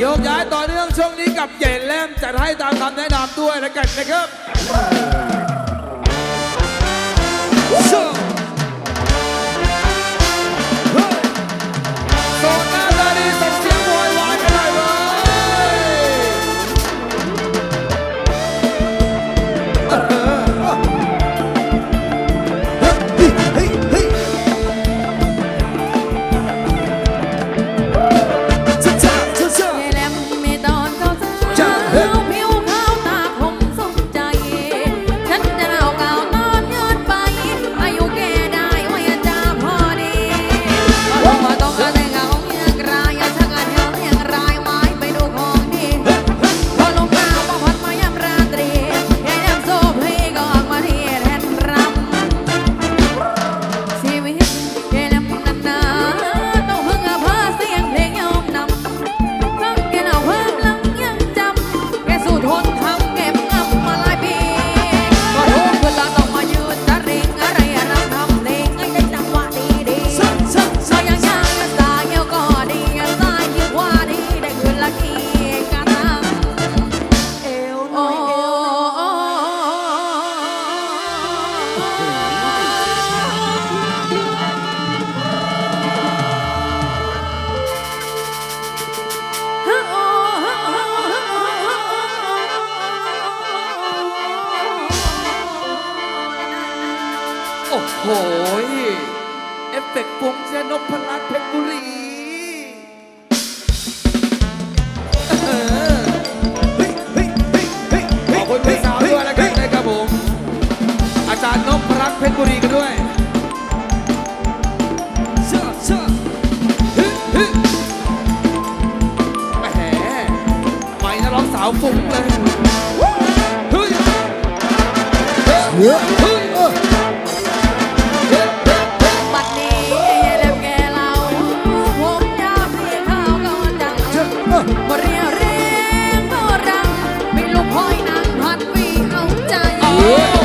โยกย้ายต่อเนื่องช่วงนี้กับเย็นแลมจัดให้ตามคำแนะนำด้วยแล้วกันนะครับ โอ้โห เอฟเฟกต์พงเสียนพลัดเพชรบุรีขอบคุณพี่สาวด้วยนะครับนะครับผม อาจารย์นพรักเพชรบุรีกันด้วยเชื่อเชื่อฮึฮึแหมไปนะร้องสาวฟุ้งเลยฮึฮึ Yeah.